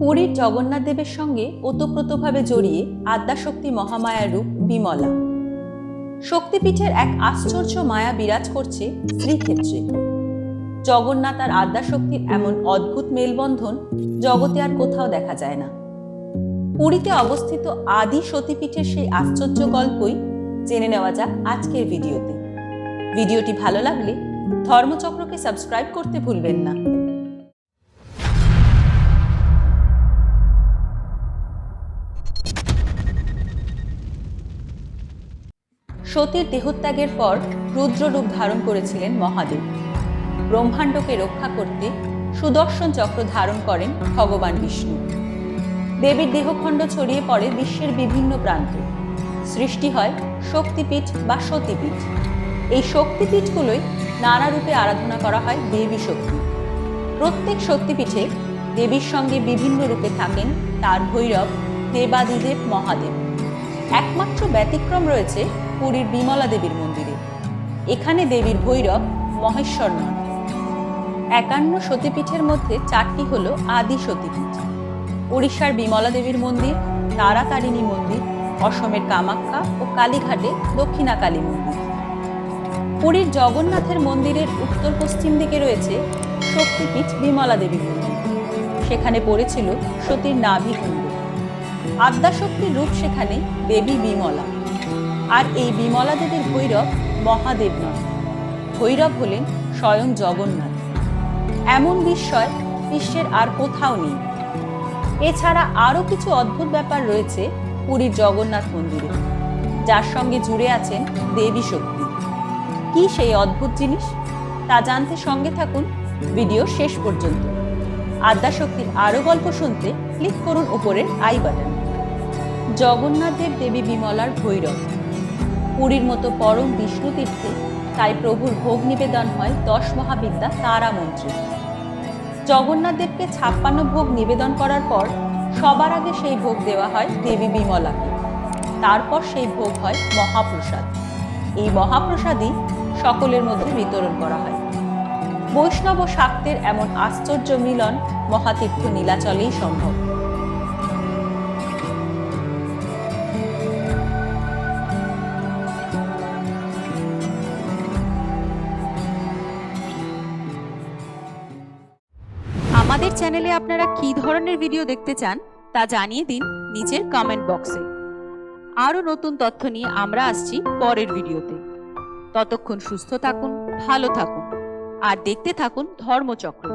পুরীর জগন্নাথ দেবের সঙ্গে ওতপ্রোতভাবে জড়িয়ে আদ্যাশক্তি মহামায়ার রূপ বিমলা। শক্তিপীঠের এক আশ্চর্য মায়া বিরাজ করছে শ্রীক্ষেত্রে। জগন্নাথ আর আদ্যাশক্তির এমন অদ্ভুত মেলবন্ধন জগতে আর কোথাও দেখা যায় না। পুরীতে অবস্থিত আদি সতীপীঠের সেই আশ্চর্য গল্পই জেনে নেওয়া যাক আজকের ভিডিওতে। ভিডিওটি ভালো লাগলে ধর্মচক্রকে সাবস্ক্রাইব করতে ভুলবেন না। সতীর দেহত্যাগের পর রুদ্ররূপ ধারণ করেছিলেন মহাদেব। ব্রহ্মাণ্ডকে রক্ষা করতে সুদর্শন চক্র ধারণ করেন ভগবান বিষ্ণু। দেবীর দেহখণ্ড ছড়িয়ে পড়ে বিশ্বের বিভিন্ন প্রান্তে। সৃষ্টি হয় শক্তিপীঠ বা সতীপীঠ। এই শক্তিপীঠগুলোই নানা রূপে আরাধনা করা হয় দেবী শক্তি। প্রত্যেক শক্তিপীঠে দেবীর সঙ্গে বিভিন্ন রূপে থাকেন তার ভৈরব, দেবাদিদেব মহাদেব। একমাত্র ব্যতিক্রম রয়েছে পুরীর বিমলা দেবীর মন্দিরে। এখানে দেবীর ভৈরব, মহেশ্বর নন একান্ন সতীপীঠের মধ্যে চারটি হল আদি সতীপীঠ। উড়িষ্যার বিমলা দেবীর মন্দির, তারাতারিণী মন্দির, অসমের কামাখ্যা ও কালীঘাটে দক্ষিণা কালী মন্দির। পুরীর জগন্নাথের মন্দিরের উত্তর পশ্চিম দিকে রয়েছে শক্তিপীঠ বিমলা দেবীর মন্দির। সেখানে পড়েছিল সতীর নাভি কুণ্ড আদ্যাশক্তির রূপ সেখানে দেবী বিমলা। আর এই বিমলা দেবীর ভৈরব মহাদেব নন ভৈরব হলেন স্বয়ং জগন্নাথ। এমন বিস্ময় বিশ্বের আর কোথাও নেই। এছাড়া আরও কিছু অদ্ভুত ব্যাপার রয়েছে পুরীর জগন্নাথ মন্দিরে, যার সঙ্গে জুড়ে আছেন দেবী শক্তি। কি সেই অদ্ভুত জিনিস? তা জানতে সঙ্গে থাকুন ভিডিও শেষ পর্যন্ত। আদ্যাশক্তির আরও গল্প শুনতে ক্লিক করুন উপরের আই বাটন। জগন্নাথ দেব দেবী বিমলার ভৈরব। পুরীর মতো পরম বিষ্ণু তীর্থে তাই প্রভুর ভোগ নিবেদন হয় দশ মহাবিদ্যা তারা মন্ত্রে। জগন্নাথ দেবকে ছাপ্পান্ন ভোগ নিবেদন করার পর সবার আগে সেই ভোগ দেওয়া হয় দেবী বিমলাকে। তারপর সেই ভোগ হয় মহাপ্রসাদ। এই মহাপ্রসাদই সকলের মধ্যে বিতরণ করা হয়। বৈষ্ণব ও শাক্তের এমন আশ্চর্য মিলন মহাতীর্থ নীলাচলেই সম্ভব। আমাদের চ্যানেলে আপনারা কি ধরনের ভিডিও দেখতে চান, তা জানিয়ে দিন নিচের কমেন্ট বক্সে আরও নতুন তথ্য নিয়ে আমরা আসছি পরের ভিডিওতে। ততক্ষণ সুস্থ থাকুন, ভালো থাকুন। আর দেখতে থাকুন ধর্মচক্র।